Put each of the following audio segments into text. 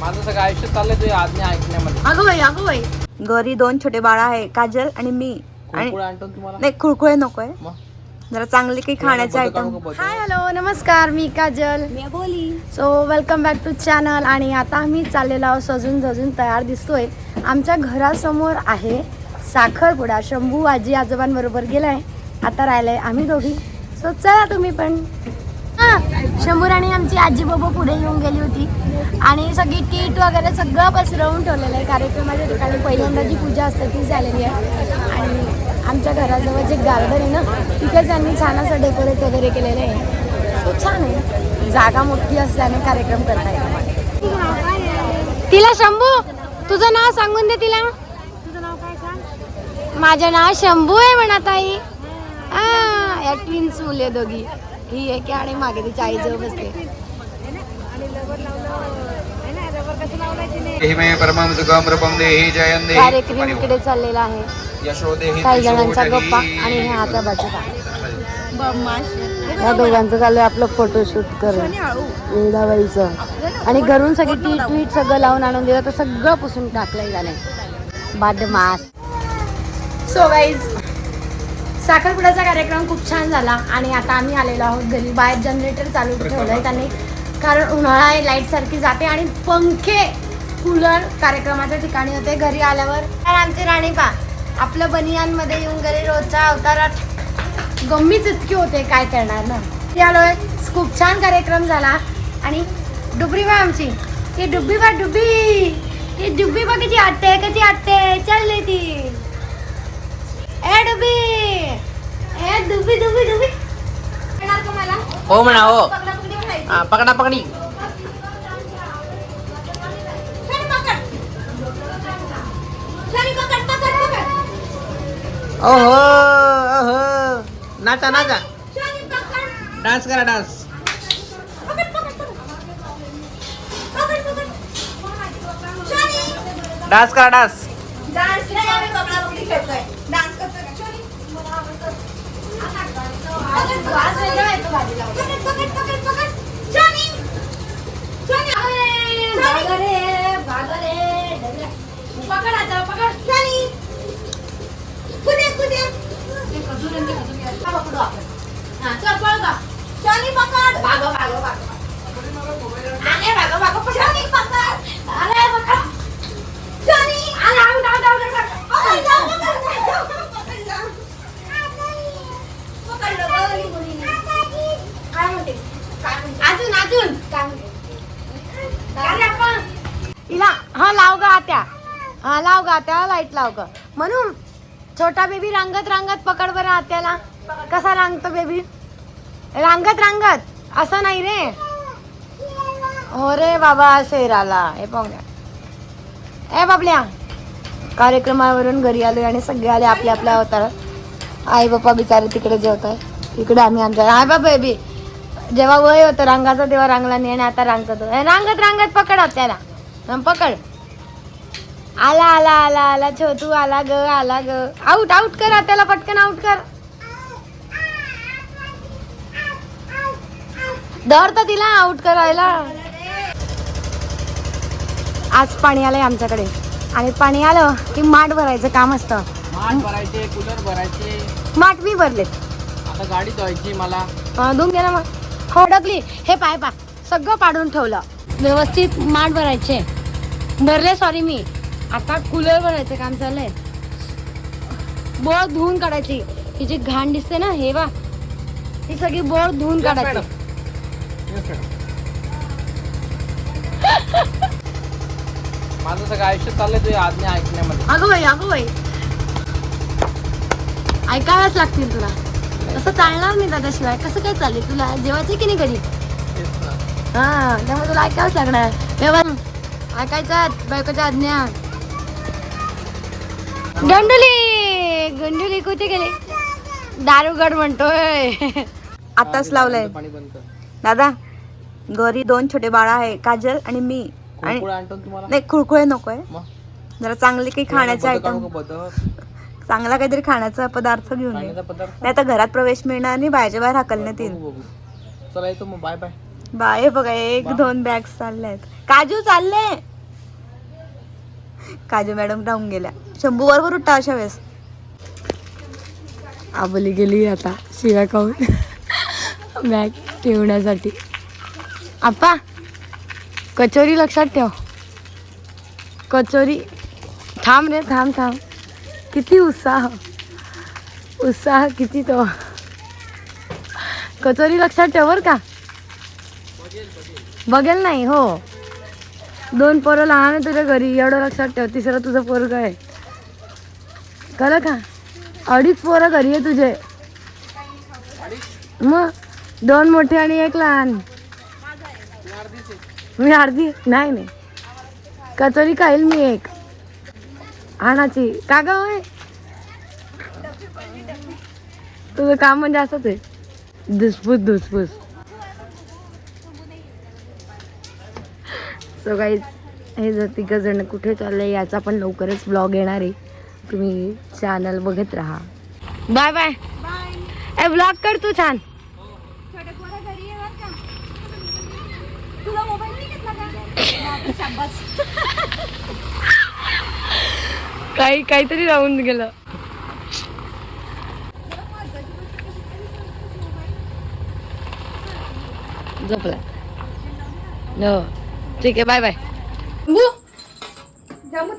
माझं सगळं आयुष्य चाललंय तुझ्या आज्ञा ऐकण्यामध्ये अगं बाई अगं बाई घरी दोन छोटे बाळ आहे काजल आणि मी. आणि आणतो तुम्हाला? नाही खुळखुळे नकोय मग? जरा चांगले काही खाण्याचे आयटम? हाय हॅलो नमस्कार मी काजल. मी बोली. So welcome back to channel आणि आता आम्ही चाललेलो आहोत सजून धजून तयार दिसतोय. आमच्या घरासमोर आहे साखरपुडा. शंभू आजी आजोबांबरोबर गेलाय. आता राहिलंय आम्ही दोघी. सो चला तुम्ही पण. हां शंभू राणी आमची आजी बाबा पुढे येऊन गेली होती. आणि सगळी टीट वगैरे सगळं पसरवून ठेवलेलं आहे. कार्यक्रमाच्या ठिकाणी पहिल्यांदा जी पूजा असते ती झालेली आहे. आणि आमच्या घराजवळ जे गार्डन आहे ना तिथे त्यांनी छान असं डेकोरेट वगैरे केलेलं आहे. सो छान आहे. जागा मोठी असल्याने कार्यक्रम करता येतो. तिला शंभू तुझं नाव सांगून दे तिला. माझं नाव शंभू आहे म्हणा ताई. हा. या ट्विन्स मुले दोघी. ही एक आहे आणि मागे तिची आई जवळ बसते. कार्यक्रम इकडे चाललेला आहे. यशोदेहि काही जणांचा गप्पा आणि हे आता बाजूला या दोघांचं चाललंय आपलं फोटोशूट करून वेदाबाईचं आणि घरून सगळी टी ट्वीट सगळं लावून आणून दिलं तर सगळं पुसून टाकलंय झालंय बदमाश. सो गाईज साखरपुड्याचा कार्यक्रम खूप छान झाला आणि आता आम्ही आलेलो आहोत घरी. बाहेर जनरेटर चालू ठेवलंय त्यांनी. कारण उन्हाळा आहे लाइट सारखी जाते आणि पंखे कूलर कार्यक्रमाच्या ठिकाणी होते घरी आल्यावर. आमची राणी पा आपलं बनियानमध्ये येऊन घरी रोजच्या अवतारात गम्मीच इतकी होते काय करणार ना. ती आलोय खूप छान कार्यक्रम झाला आणि डुबरी बा आमची. ही डुब्बी बा डुब्बी ही डुब्बी बा किती आटते किती आटते. चालली ती. ए डुब्बी ए डुब्बी डुब्बी डुब्बी येणार का मला हो म्हणा हो पकडापकडी म्हणायची. हा, पकडा पकडी शनी पकड. शनी पकड, पकड, पकड. ओहो ओहो नाचा नाचा शनी पकड. डान्स करा डान्स पकड, पकड, पकड. पकड, पकड. शनी. डान्स करा डान्स डान्स नाही आम्ही पकडापकडी खेळतोय पकड, पकड. आज वेगळा आहे तो बाजूला. पकड, पकड, पकड, पकड. शनी. शनी. भागा रे, भागा रे, ढगल्या. पकड आता, पकड. शनी. कुदे, कुदे. हा, पकडू आपण. हा, चल, पळ का. शनी पकड. भागो, भागो, भागो. आले, भागो, भागो. शनी पकड. आले, पकड. शनी. आले, आऊट, आऊट, आऊट, आऊट. पकड, जाऊ, पकड, जाऊ, पकड, जाऊ. पकडलं गं ही मुलीने. काय म्हणते? काय म्हणते? अजून अजून काय म्हणते? अरे आपण हिला हा लाव ग आत्या. हा लाव ग आत्या लाइट लाव ग. म्हणून छोटा बेबी रांगत रांगत पकड बरं आत्याला. कसा रांगतो बेबी रांगत रांगत. असं नाही रे. हो रे बाबा शेराला. हे पाहुण्या ए बाबल्या. कार्यक्रमावरून घरी आलो आणि सगळे आले आपल्या आपल्या अवतारात. आई बाप्पा बिचारे तिकडे जेवत आहे इकडे आम्ही आमच्या आय बाबा बेबी जेव्हा वय होतं रांगाचं तेव्हा रांगला नाही आणि आता रांगतो. तो रांगत रांगत पकड त्याला पकड. आला आला आला आला छोटू आला ग आला ग. आऊट आऊट कर त्याला पटकन आऊट कर. धर तर तिला आऊट करायला. आज पाणी आलंय आमच्याकडे. आणि पाणी आलं की माठ भरायचं काम असतं. माठ भरायचे कूलर भरायचे. माठ मी भरले. आता गाडी धुवायची मला. धुवून घे ना मग. डगली हे पाय पा. सगळं पाडून ठेवलं. व्यवस्थित माठ भरायचे. भरले सॉरी मी. आता कूलर भरायचं काम चाललंय. बोळ धुवून काढायची. ही जी घाण दिसते ना हे बा. ती सगळी बोळ धुवून काढायची. माझं सगळं आयुष्य चाललंय तुझ्या आज्ञा ऐकण्यामध्ये. अगं बाई अगं बाई. ऐकाव्याच लागतील तुला. तसं चालणार नाही दादाशिवाय. कसं काय चालले तुला? जेवायचं की नाही कधी. हा त्यामुळे तुला ऐकावंच लागणार. व्यवहार. ऐकायचा बायकोच्या आज्ञा. गंडुली! गंडुली कुठे गेली? दारूगड म्हणतोय. आताच लावलंय. दादा घरी दोन छोटे बाळ आहे काजल आणि मी. आणि नाही खुळखुळे नकोय. जरा चांगले काही खाण्याचे आयटम चांगला काहीतरी खाण्याचा पदार्थ घेऊन ये. नाही आता घरात प्रवेश मिळणार नाही बाहेरच्या बाहेर हाकलण्यात येईल. Bye bye. बाय बघा एक दोन बॅग चालल्या आहेत काजू चालले. काजू मॅडम राहून गेल्या. शंभू बरोबर उठा अशा वेळेस. आबोली गेली आता शिव्या खाऊन. बॅग ठेवण्यासाठी. आप्पा कचोरी लक्षात ठेव. कचोरी थांब रे थांब थांब. किती उत्साह. उत्साह किती तो. कचोरी लक्षात ठेव बरं का. बघेल नाही हो. दोन पोरं लहान आहे तुझ्या घरी एवढं लक्षात ठेव तिसरं तुझं पोरग आहे. कळलं का? अडीच पोरं घरी आहे तुझे. मग दोन मोठे आणि एक लहान. मी अर्धी नाही नाही. कचोरी खाईल मी एक. आणाची. का ग होय? तुझं काम म्हणजे असंच आहे. धुसफूस धुसफूस. सो गाईज हे जर तिघ जण कुठे चाललंय याचा पण लवकरच ब्लॉग येणार आहे. तुम्ही चॅनल बघत राहा. बाय बाय ए ब्लॉग कर तू छान. काही काहीतरी राहून गेलं. झोपला. ठीक आहे बाय बाय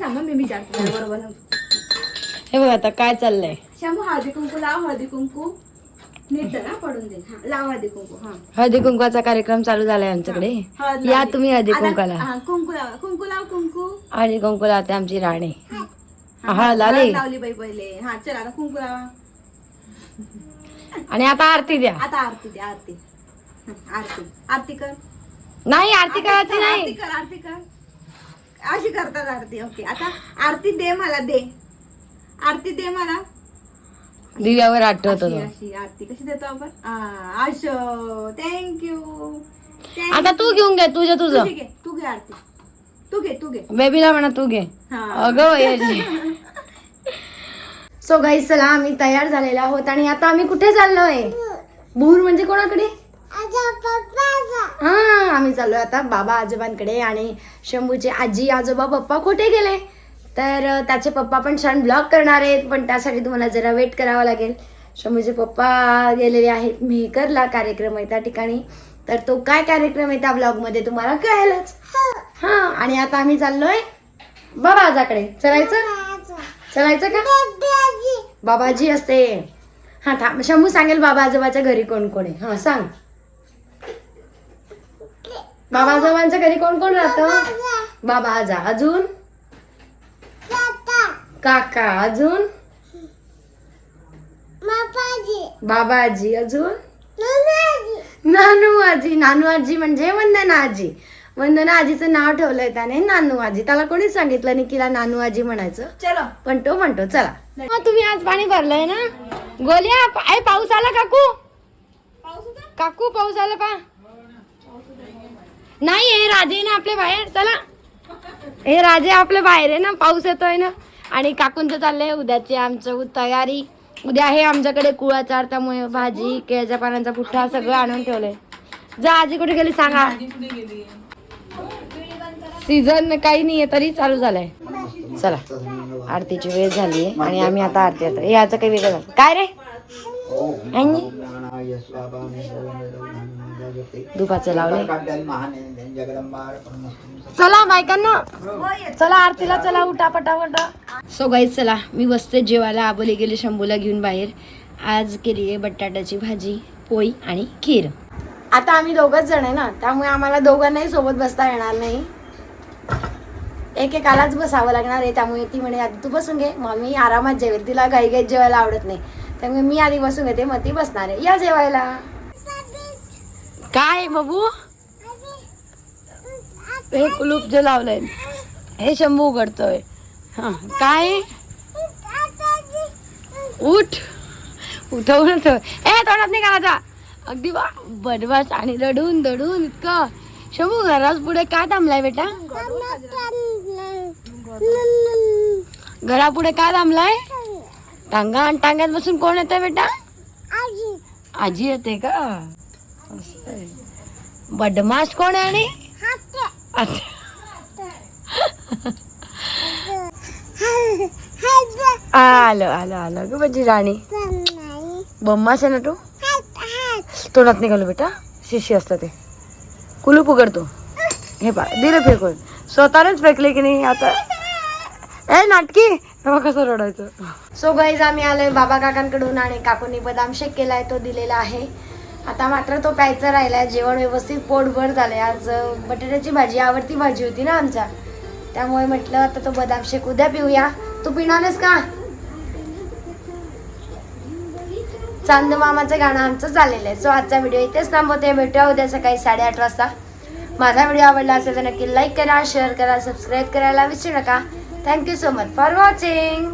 थांबा मी विचारते बरोबर हे बघ आता काय चाललंय. शंभू हळदी कुंकू लाव हळदी कुंकू. नीट ना पडून दे. हा लाव हळदी कुंकू हा. हळदी कुंकवाचा कार्यक्रम चालू झालाय आमच्याकडे. हळद या लावली. तुम्ही हळदी आता- कुंकाला हा, कुंकू लाव कुंकू लाव कुंकू. हळदी कुंकू लावते आमची राणी. हा, हळद हळद लावली बाई पहिले. हा चल आता कुंकू लावा. आणि आता आरती द्या. आता आरती दे आरती. हा, आरती. आरती कर. नाही आरती करायची आरती नाही. कर आरती कर. अशी करतात आरती ओके. आता आरती दे मला दे. आरती दे मला. दिव्यावर आठवत अशी होतो अशी आरती कशी देतो आपण? आ, असं थँक्यू आता तू घेऊन घे तुझं तुझं घे तू घे आरती. तू घे तू घे. बेबीला म्हणा तू घे. हा. अगं सो गाई चला आम्ही तयार झालेलो आहोत आणि आता आम्ही कुठे चाललोय? भूर म्हणजे कोणाकडे? हा आम्ही चाललो आता. बाबा आजोबांकडे आणि शंभूचे आजी आजोबा पप्पा कुठे गेले. तर त्याचे पप्पा पण छान ब्लॉग करणार आहेत पण त्यासाठी तुम्हाला जरा वेट करावा लागेल. शंभूचे पप्पा गेलेले आहेत मेहकरला कार्यक्रम आहे त्या ठिकाणी. तर तो काय कार्यक्रम आहे त्या ब्लॉगमध्ये तुम्हाला कळेलच. हा आणि आता आम्ही चाललोय बाबा आजाकडे चलायचं? चलायचं का? बाबाजी असते. हा थांब. शंभू सांगेल बाबा आजोबाच्या घरी कोण कोण आहे. हा सांग. बाबा आजोबांच्या घरी कोण कोण राहतं? बाबा. आजा. अजून? काका. अजून? बाबा आजी अजून? नानू आजी नानू आजी म्हणजे वंदना आजी वंदना आजीचं नाव ठेवलंय त्याने नानू आजी त्याला कोणी सांगितलं नाही तिला नानू आजी म्हणायचं? चलो. पण तो म्हणतो. चला. तुम्ही आज पाणी भरलंय ना? गोल्या आई पाऊस आला काकू? काकू पाऊस आला पा नाही हे राजे ना आपल्या बाहेर चला. हे राजे आपल्या बाहेर आहे ना पाऊस येतोय ना. आणि काकूंचं चाललंय उद्याची आमचं तयारी. उद्या आहे आमच्याकडे कुळाचार त्यामुळे भाजी केळ्याच्या पानांचा पुठ्ठा सगळं आणून ठेवलंय. जा आजी कुठे गेली सांगा. सीझन काही नाहीये तरी चालू झालंय. चला आरतीची वेळ झाली आहे आणि आम्ही आता आरती आता याचं काही वेगळं झालं. काय रे? आणि दुपाचं लावलंय. चला बायकांना चला आरतीला चला उठा पटापटा. सो चला. मी बसते जेवायला. आबोली गेले शंभूला घेऊन बाहेर. आज केली आहे बटाट्याची भाजी पोळी आणि खीर. आता आम्ही दोघच जण आहे ना त्यामुळे आम्हाला दोघांनाही सोबत बसता येणार नाही. एकेकालाच बसावं लागणार आहे त्यामुळे ती म्हणे आधी तू बसून घे. मग मी आरामात जेवेल. तिला घाई घाईत जेवायला आवडत नाही. त्यामुळे मी आधी बसून घेते मग ती बसणार आहे. या जेवायला. काय बाबू? हे कुलूप जे लावलंय हे शंभू उघडतोय. हा काय? उठ. उठवून ए तोंडात नाही घालायचा अगदी बा बडवास आणि रडून दडून इतकं. शंभू घरात पुढे काय थांबलाय बेटा? घरापुढे काय थांबलाय? टांगा आणि टांग्यात बसून कोण येतंय बेटा? आजी येते का? बदमाश कोण आहे आणि? अच्छा. आलो आलो आलो. ग माझी राणी. बम्मास आहे ना तू? तोंडात निघालो बेटा. शिशी असतं ते. कुलूप उघडतो. हे पा दिलं फेकून. स्वतःनेच फेकले की नाही आता? ए नाटकी. तेव्हा कसं रडायचं? सो गाईज आम्ही आलोय बाबा काकांकडून आणि काकूनी बदाम शेक केलाय तो दिलेला आहे. आता मात्र तो प्यायचा राहिला जेवण व्यवस्थित पोटभर झालंय. आज बटाट्याची भाजी आवडती भाजी होती ना आमच्या. त्यामुळे म्हटलं आता तो बदाम शेक उद्या पिऊया. तू पिणारच का? चांद मामाचं गाणं आमचं चाललेलं आहे. सो आजचा व्हिडिओ इथेच थांबवते. भेटूया उद्या सकाळी साडेआठ वाजता. माझा व्हिडिओ आवडला असेल तर नक्की लाईक करा शेअर करा सबस्क्राईब करायला विसरू नका. Thank you so much for watching